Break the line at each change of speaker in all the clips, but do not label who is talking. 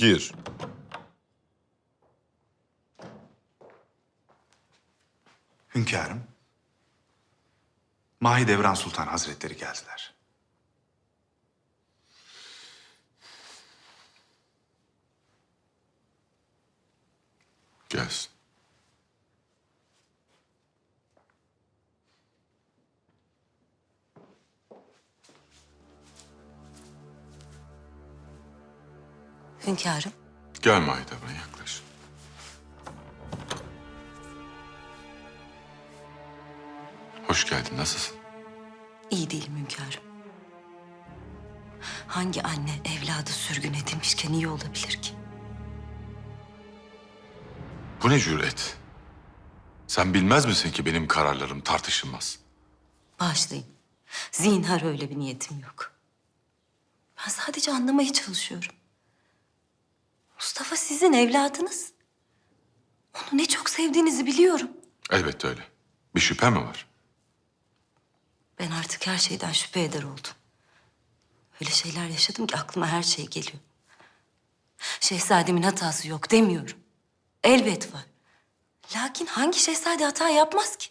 Gir.
Hünkârım, Mahidevran Sultan Hazretleri geldiler.
Gelsin.
Hünkârım,
Gel Mahidevran yaklaş. Hoş geldin. Nasılsın?
iyi değilim hünkârım. Hangi anne evladı sürgün edilmişken iyi olabilir ki?
Bu ne cüret? Sen bilmez misin ki benim kararlarım tartışılmaz?
Bağışlayın. Zinhar öyle bir niyetim yok. Ben sadece anlamaya çalışıyorum. Mustafa sizin evladınız. Onu ne çok sevdiğinizi biliyorum.
Elbette öyle. Bir şüphe mi var?
Ben artık her şeyden şüphe eder oldum. Öyle şeyler yaşadım ki aklıma her şey geliyor. Şehzademin hatası yok demiyorum. Elbet var. Lakin hangi şehzade hata yapmaz ki?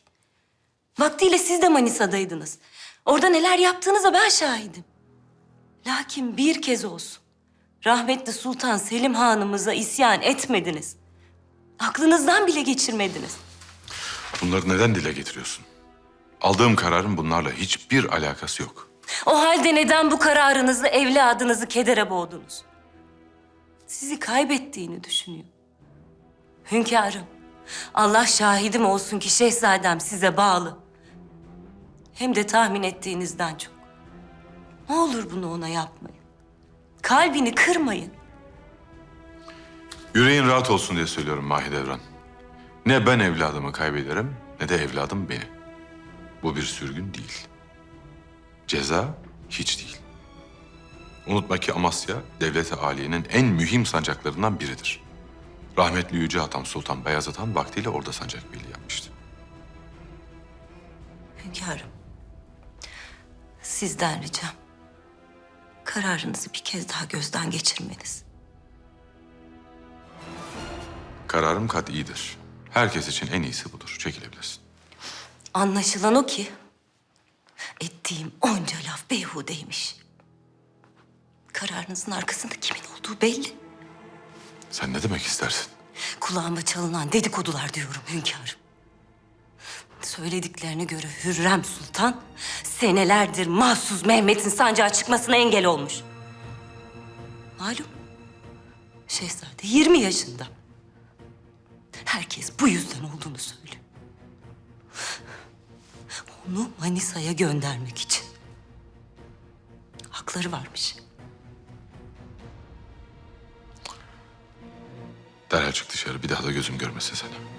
Vaktiyle siz de Manisa'daydınız. Orada neler yaptığınıza ben şahidim. Lakin bir kez olsun rahmetli Sultan Selim Hanımıza isyan etmediniz. Aklınızdan bile geçirmediniz.
Bunları neden dile getiriyorsun? Aldığım kararın bunlarla hiçbir alakası yok.
O halde neden bu kararınızla evladınızı kedere boğdunuz? Sizi kaybettiğini düşünüyor. Hünkârım, Allah şahidim olsun ki şehzadem size bağlı. Hem de tahmin ettiğinizden çok. Ne olur bunu ona yapmayın. Kalbini kırmayın.
Yüreğin rahat olsun diye söylüyorum Mahidevran. Ne ben evladımı kaybederim ne de evladım beni. Bu bir sürgün değil. Ceza hiç değil. Unutma ki Amasya devlet-i aliyenin en mühim sancaklarından biridir. Rahmetli Yüce Atam Sultan Beyazıt Han vaktiyle orada sancak birliği yapmıştı.
Hünkârım, sizden ricam kararınızı bir kez daha gözden geçirmeniz.
Kararım kat'idir. Herkes için en iyisi budur. Çekilebilirsin.
Anlaşılan o ki ettiğim onca laf beyhudeymiş. Kararınızın arkasında kimin olduğu belli.
Sen ne demek istersin?
Kulağıma çalınan dedikodular diyorum hünkârım. Söylediklerine göre Hürrem Sultan senelerdir mahsus Mehmet'in sancağa çıkmasına engel olmuş. Malum şehzade 20 yaşında. Herkes bu yüzden olduğunu söylüyor. Onu Manisa'ya göndermek için. Hakları varmış.
Derhal çık dışarı. Bir daha da gözüm görmesin seni.